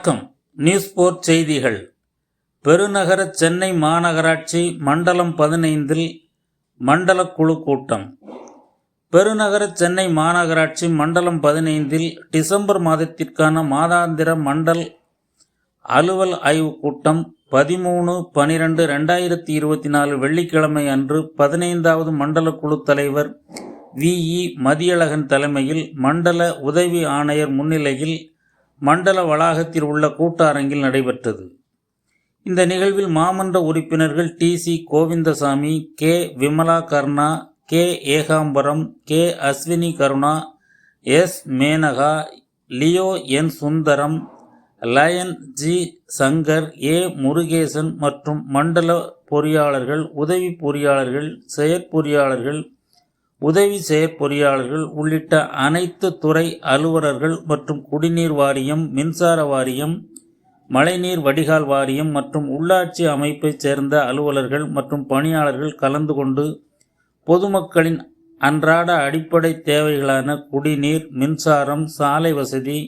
வணக்கம். News board செய்திகள். பெருநகர சென்னை மாநகராட்சி மண்டலம் பதினைந்தில் மண்டல குழு கூட்டம். பெருநகர சென்னை மாநகராட்சி மண்டலம் பதினைந்தில் டிசம்பர் மாதத்திற்கான மாதாந்திர மண்டல் அலுவல் ஆய்வுக் கூட்டம் பதிமூணு பனிரெண்டு ரெண்டாயிரத்தி இருபத்தி நாலு வெள்ளிக்கிழமை அன்று பதினைந்தாவது மண்டல குழு தலைவர் விஇ மதியழகன் தலைமையில் மண்டல உதவி ஆணையர் முன்னிலையில் மண்டல வளாகத்தில் உள்ள கூட்டரங்கில் நடைபெற்றது. இந்த நிகழ்வில் மாமன்ற உறுப்பினர்கள் T. C. Govindasamy K. Vimala Karna K. Ekambaram K. Ashwini Karuna S. Menaka Leo N. Sundaram Lion G. Shankar A. Murugesan மற்றும் மண்டல பொறியாளர்கள் உதவி பொறியாளர்கள் செயற்பொறியாளர்கள் உதவி செயற்பொறியாளர்கள் உள்ளிட்ட அனைத்து துறை அலுவலர்கள் மற்றும் குடிநீர் வாரியம் மின்சார வாரியம் மழைநீர் வடிகால் வாரியம் மற்றும் உள்ளாட்சி அமைப்பைச் சேர்ந்த அலுவலர்கள் மற்றும் பணியாளர்கள் கலந்து கொண்டு பொதுமக்களின் அன்றாட அடிப்படை தேவைகளான குடிநீர் மின்சாரம் சாலை வசதி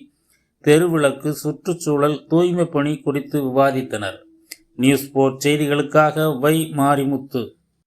தெருவிளக்கு சுற்றுச்சூழல் தூய்மை பணி குறித்து விவாதித்தனர். நியூஸ் போர்ட் செய்திகளுக்காக வை மாரிமுத்து.